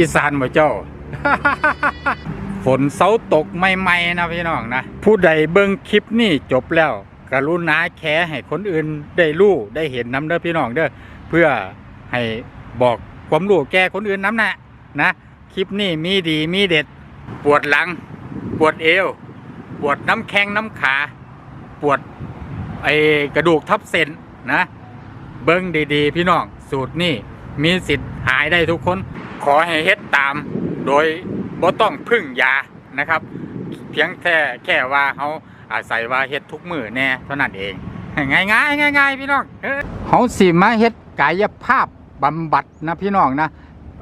อีสานบ่เจ้า ฝนเสาตกใหม่ๆนะพี่น้องนะ ผู้ใดเบิ่งคลิปนี่จบแล้ว กรุณาแชร์ให้คนอื่นได้รู้ได้เห็นน้ำเด้อพี่น้องเด้อเพื่อให้บอกความรู้แก่คนอื่นน้ำนะนะ คลิปนี้มีดีมีเด็ด ปวดหลัง ปวดเอว ปวดน้ำแข้งน้ำขา ปวดไอกระดูกทับเส้นนะ เบิ้งดีๆ พี่น้อง สูตรนี่มีสิทธิ์หายได้ทุกคน ขอให้เฮ็ดตามโดยบ่ต้องพึ่งยานะครับ เพียงแค่แค่ว่าเขาอาศัยว่าเฮ็ดทุกมือแน่เท่านั้นเองง่ายง่ายง่ายง่ายๆพี่น้องเอ้ยเขาสิมาเฮ็ดกายภาพบำบัดนะพี่น้องนะ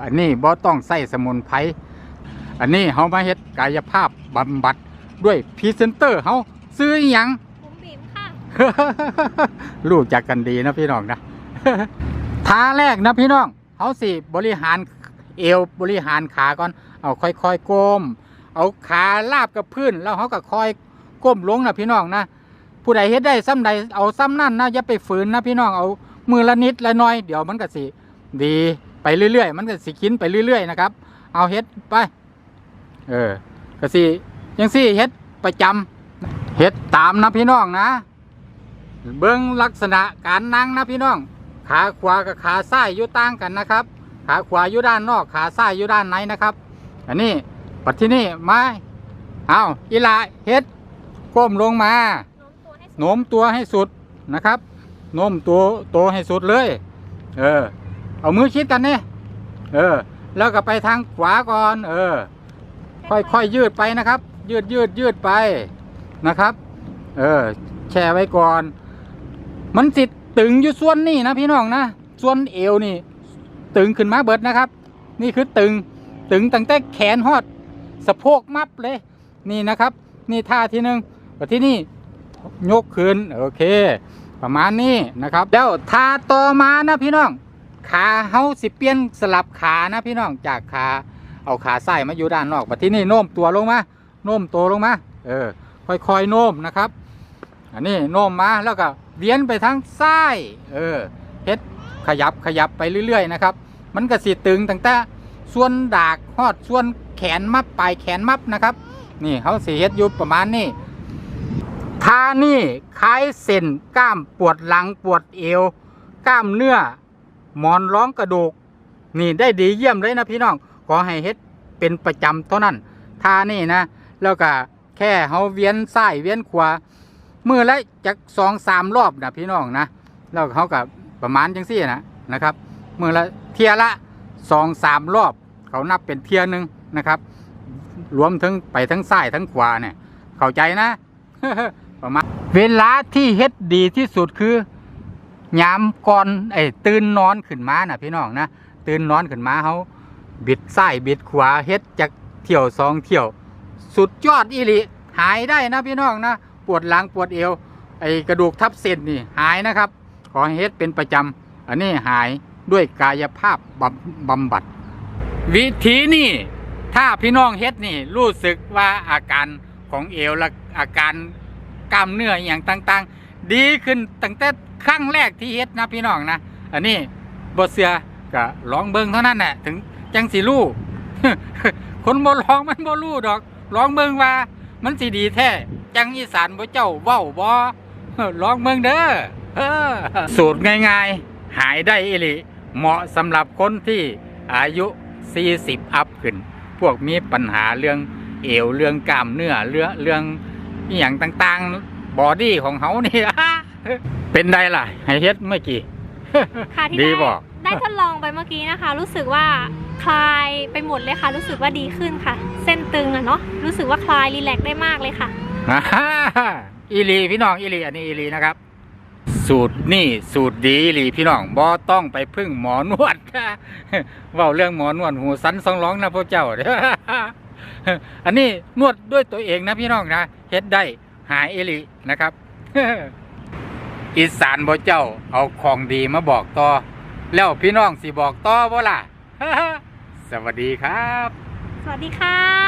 อันนี้บ่ต้องใส่สมุนไพรอันนี้เขามาเฮ็ดกายภาพบำบัดด้วยพรีเซนเตอร์เขาซื้ออหยังผมบีมค่ะรู้จักกันดีนะพี่น้องนะท่าแรกนะพี่น้องเขาสิบริหาร เอวบริหารขาก่อนเอาค่อยๆก้ม เอาขาลาบกับพื้นแล้วเขาก็ค่อยก้มลงนะพี่น้องนะผู้ใดเฮ็ดได้ซ้ำใดเอาซ้ำนั่นนะอย่าไปฝืนนะพี่น้องเอามือละนิดละน้อยเดี๋ยวมันก็สิดีไปเรื่อย ๆ มันก็สิคินไปเรื่อย ๆ นะครับ เอาเฮ็ดไปเออก็สิยังสิเฮ็ดประจำเฮ็ดตามนะพี่น้องนะ เบิ้องลักษณะการนั่งนะพี่น้อง ขาขวากับขาซ้ายอยู่ต่างกันนะครับ ขาขวาอยู่ด้านนอก ขาซ้ายอยู่ด้านในนะครับ อันนี้ปัดที่นี่มาเอาอีลาเฮ็ดก้มลงมาโน้มตัวให้สุดนะครับโน้มตัวโตให้สุดเลย เออ เอามือชิดกันนี่เออ แล้วก็ไปทางขวาก่อน เออ ค่อยๆยืดไปนะครับ ยืดยืดยืดไปนะครับ เออ แช่ไว้ก่อน มันสิตึงอยู่ส่วนนี่นะพี่น้องนะ ส่วนเอวนี่ ตึงขึ้นมาเบิดนะครับ นี่คือตึงตึงตั้งแต่แขนฮอดสะโพกมับเลย นี่นะครับ นี่ท่าที่หนึ่งแต่ที่นี่ยกขึ้นโอเค ประมาณนี้นะครับแล้วท่าต่อมานะพี่น้อง ขาเฮาสิเปลี่ยนสลับขานะพี่น้องจากขาเอาขาซ้ายมาอยู่ด้านนอกบัดที่นี่โน้มตัวลงมาโน้มตัวลงมาเออค่อยๆโน้มนะครับ อันนี้โน้มมาแล้วก็เวียนไปทางซ้ายเออเฮ็ดขยับขยับไปเรื่อย ๆ นะครับ มันก็สิตึงตั้งแต่ส่วนดากฮอดส่วนแขนมับปลายแขนมับนะครับ นี่เขาสิเฮ็ดอยู่ประมาณนี้ท่านี่คล้ายเส้นกล้ามปวดหลังปวดเอว กล้ามเนื้อ หมอนร้องกระดูก นี่ได้ดีเยี่ยมเลยนะพี่น้อง ขอให้เฮ็ดเป็นประจำเท่านั้นท่านี่นะ แล้วก็แค่เฮาเวียนซ้ายเวียนขวามือละจากสองสามรอบนะพี่น้องนะ แล้วเขากับประมาณจังซี่นะนะครับมือละ ทียละสองสามรอบ เขานับเป็นเทียหนึ่งนะครับ รวมทั้งไปทั้งซ้ายทั้งขวาเนี่ย เข้าใจนะประมาณเวลาที่เฮ็ดดีที่สุดคือยามก่อนไอ้ตื่นนอนขึ้นมานะพี่น้องนะตื่นนอนขึ้นมาเขาบิดซ้ายบิดขวาเฮ็ดจากเที่ยวสองเที่ยว สุดยอดอีหลีหายได้นะพี่น้องนะปวดหลังปวดเอวไอ้กระดูกทับเส้นนี่หายนะครับ ขอเฮ็ดเป็นประจำอันนี้หาย ด้วยกายภาพบำบำบัด วิธีนี่ถ้าพี่น้องเฮ็ดนี่รู้สึกว่าอาการของเอวและอาการกล้ามเนื้ออย่างต่างๆ ดีขึ้นตั้งแต่ครั้งแรกที่เฮ็ดนะพี่น้องนะอันนี้บ่เสือก็ลองเบิงเท่านั้นแหละถึงจังสิรู้คนบ่ลองมันบ่รู้ดอกลองเบิงว่า มันสิดีแท้จังอีสานบ่เจ้าเว้าบ่ลองเบิงเด้อเออสูตรง่ายๆ หายได้อีหลี เหมาะสำหรับคนที่อายุ 40 อัพขึ้น พวกมีปัญหาเรื่องเอวเรื่องกล้ามเนื้อเรื่องเรื่องอหย่างต่างๆ บอดี้ของเขานี่ เป็นได้ล่ะให้เฮ็ดเมื่อกี้ ค่ะที่ดีได้บอก ได้ทดลองไปเมื่อกี้นะคะ รู้สึกว่าคลายไปหมดเลยค่ะ รู้สึกว่าดีขึ้นค่ะ เส้นตึงอะเนาะรู้สึกว่าคลายรีแลกซ์ได้มากเลยค่ะอ่าฮ่าอีหลีพี่น้องอีหลีอันนี้อีหลีนะครับ สูตรนี่สูตรดีหลีพี่น้องบ่ต้องไปพึ่งหมอนวดเว่าเรื่องหมอนวดหูสันสองร้องนะพวกเจ้าอันนี้นวดด้วยตัวเองนะพี่น้องนะเฮ็ดได้หายเอลีนะครับอีสานบ่เจ้าเอาของดีมาบอกต่อ แล้วพี่น้องสิบอกต่อบ่ล่ะ สวัสดีครับ สวัสดีค่ะ